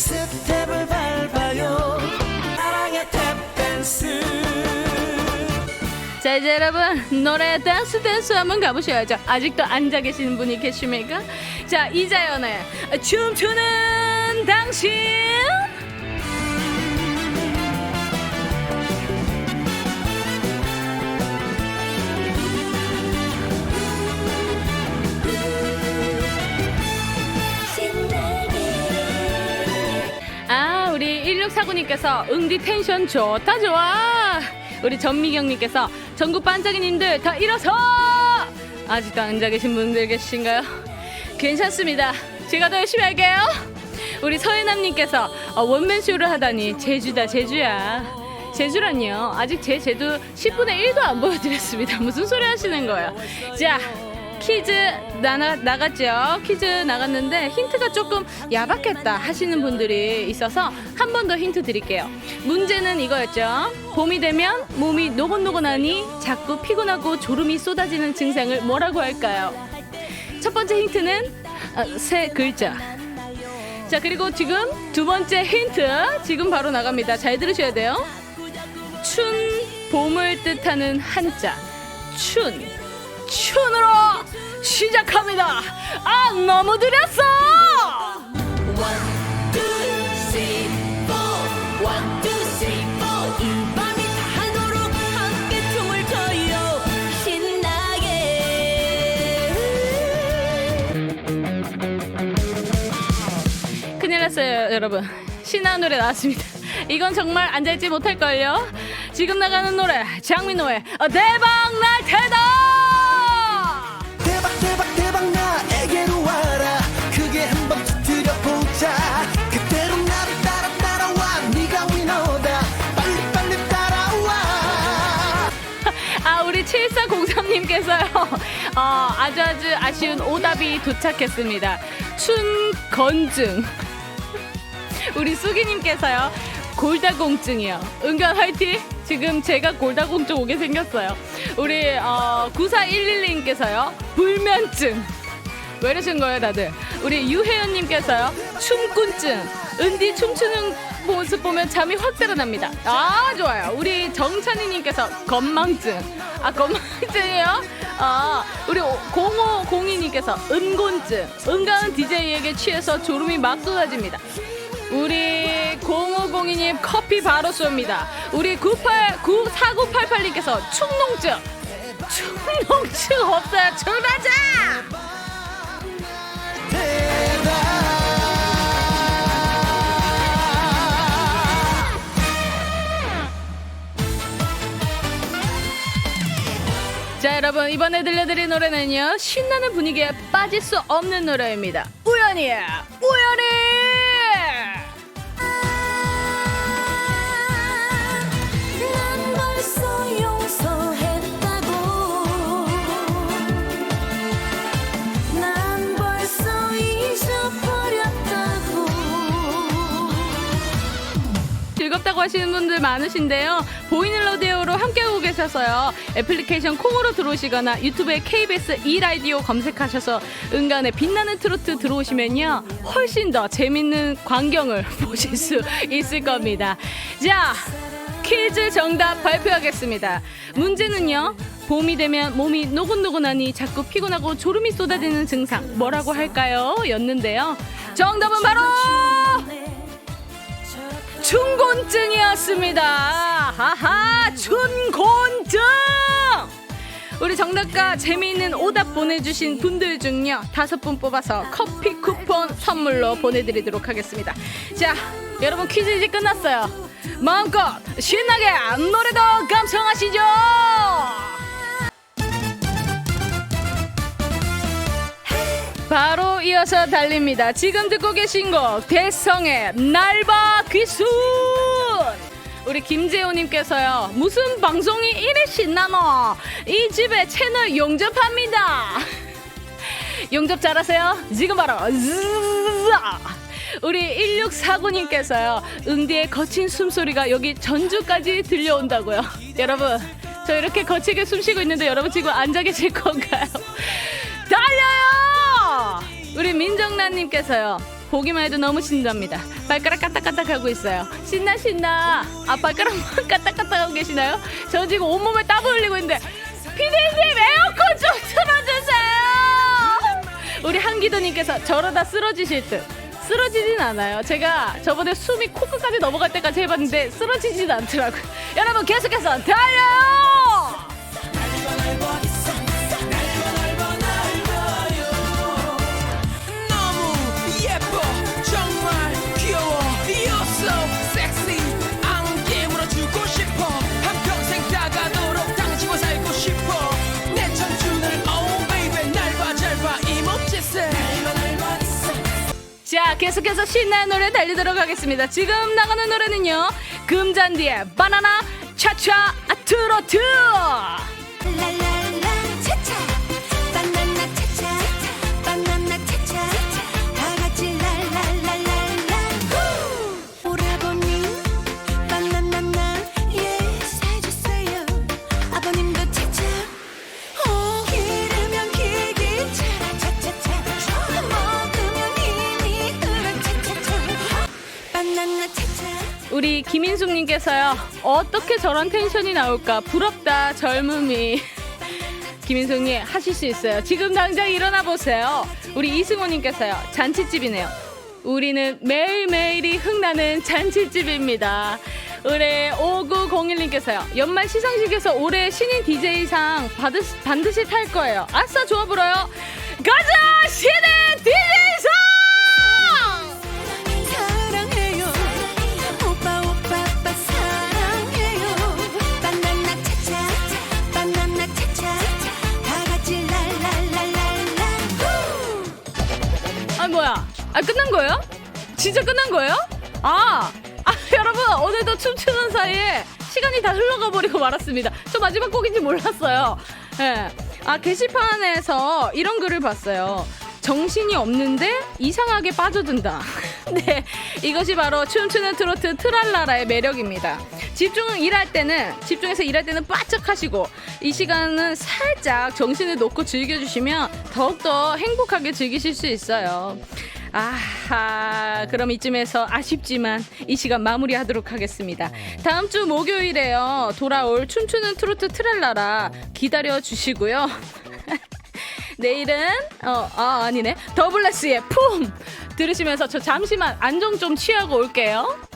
스텝을 밟아요. 사랑의 탭댄스. 자 이제 여러분 노래 댄스 댄스 한번 가보셔야죠. 아직도 앉아 계시는 분이 계십니까? 자 이자연의 춤추는 당신 아 우리 1649님께서 응디 텐션 좋다 좋아. 우리 전미경님께서 전국 반짝이님들 다 일어서. 아직도 앉아 계신 분들 계신가요? 괜찮습니다. 제가 더 열심히 할게요. 우리 서해남님께서 어, 원맨 쇼를 하다니 제주다 제주야. 제주란요. 아직 제 제도 10분의 1도 안 보여드렸습니다. 무슨 소리 하시는 거예요? 자 퀴즈 나나, 나갔죠. 퀴즈 나갔는데 힌트가 조금 야박했다 하시는 분들이 있어서 한 번 더 힌트 드릴게요. 문제는 이거였죠. 봄이 되면 몸이 노곤노곤하니 자꾸 피곤하고 졸음이 쏟아지는 증상을 뭐라고 할까요? 첫 번째 힌트는 어, 세 글자. 자 그리고 지금 두 번째 힌트 지금 바로 나갑니다. 잘 들으셔야 돼요. 춘 봄을 뜻하는 한자 춘 춘으로 시작합니다. 아 너무 느렸어. 이 밤이 닿도록 함께 춤을 춰요 신나게 큰일 났어요 여러분. 신나는 노래 나왔습니다. 이건 정말 앉아있지 못할걸요. 지금 나가는 노래 장민호의 어, 대박 날 테다. 님께서요. 어, 아주 아주 아쉬운 오답이 도착했습니다. 춘 건증. 우리 수기 님께서요. 골다공증이요. 은견 화이팅! 지금 제가 골다공증 오게 생겼어요. 우리 어, 9411님께서요. 불면증. 왜 이러신 거예요 다들? 우리 유혜연님께서요. 춤꾼증 은디 춤추는 모습 보면 잠이 확 달아납니다. 아 좋아요. 우리 정찬희님께서 건망증. 아 건망증이요? 아 우리 0502님께서 은곤증. 은가은 DJ에게 취해서 졸음이 막 쏟아집니다. 우리 0502님 커피 바로 쏩니다. 우리 98 9 4988님께서 축농증. 축농증 없어요. 출발자 자 여러분 이번에 들려드릴 노래는요 신나는 분위기에 빠질 수 없는 노래입니다. 우연히 우연히 즐겁다고 하시는 분들 많으신데요 보이는 라디오로 함께하고 계셔서요 애플리케이션 콩으로 들어오시거나 유튜브에 KBS 이라디오 검색하셔서 은간의 빛나는 트로트 들어오시면요 훨씬 더 재밌는 광경을 보실 수 있을 겁니다 자 퀴즈 정답 발표하겠습니다. 문제는요. 봄이 되면 몸이 노곤노곤하니 자꾸 피곤하고 졸음이 쏟아지는 증상 뭐라고 할까요? 였는데요. 정답은 바로 춘곤증이었습니다. 하하 춘곤증. 우리 정답과 재미있는 오답 보내주신 분들 중요 다섯 분 뽑아서 커피 쿠폰 선물로 보내드리도록 하겠습니다. 자, 여러분 퀴즈 이제 끝났어요. 마음껏 신나게 노래도 감상하시죠. 바로 이어서 달립니다. 지금 듣고 계신 곡 대성의 날바 귀순. 우리 김재호님께서요. 무슨 방송이 이래 신나노? 이 집에 채널 용접합니다. 용접 잘하세요? 지금 바로. 우리 1649님께서요. 응디의 거친 숨소리가 여기 전주까지 들려온다고요. 여러분, 저 이렇게 거치게 숨쉬고 있는데 여러분 지금 앉아 계실 건가요? 민정란님께서요. 보기만 해도 너무 신납니다. 발가락 까딱까딱하고 있어요. 신나 신나. 아 발가락만 까딱까딱하고 계시나요? 저 지금 온몸에 땀 흘리고 있는데 피디님 에어컨 좀 틀어주세요. 우리 한기도님께서 저러다 쓰러지실 듯. 쓰러지진 않아요. 제가 저번에 숨이 코끝까지 넘어갈 때까지 해봤는데 쓰러지진 않더라고요. 여러분 계속해서 달려요! 자, 계속해서 신나는 노래 달리도록 하겠습니다. 지금 나가는 노래는요. 금잔디의 바나나 차차 트로트! 우리 김인숙님께서요. 어떻게 저런 텐션이 나올까? 부럽다, 젊음이. 김인숙님, 하실 수 있어요. 지금 당장 일어나 보세요. 우리 이승호님께서요. 잔치집이네요. 우리는 매일매일이 흥나는 잔치집입니다. 우리 5901님께서요. 연말 시상식에서 올해 신인 DJ상 반드시 탈 거예요. 아싸, 좋아 불어요. 가자! 신인 DJ 거예요? 진짜 끝난 거예요? 아, 아 여러분 오늘도 춤추는 사이에 시간이 다 흘러가 버리고 말았습니다. 저 마지막 곡인지 몰랐어요. 예. 아 게시판에서 이런 글을 봤어요. 정신이 없는데 이상하게 빠져든다. 네, 이것이 바로 춤추는 트로트 트랄라라의 매력입니다. 집중 일할 때는 집중해서 일할 때는 바짝 하시고 이 시간은 살짝 정신을 놓고 즐겨주시면 더욱더 행복하게 즐기실 수 있어요. 아하, 그럼 이쯤에서 아쉽지만 이 시간 마무리하도록 하겠습니다. 다음 주 목요일에요. 돌아올 춤추는 트로트 트랄라라 기다려 주시고요. 내일은 어, 아 아니네 더블레스의 품 들으시면서 저 잠시만 안정 좀 취하고 올게요.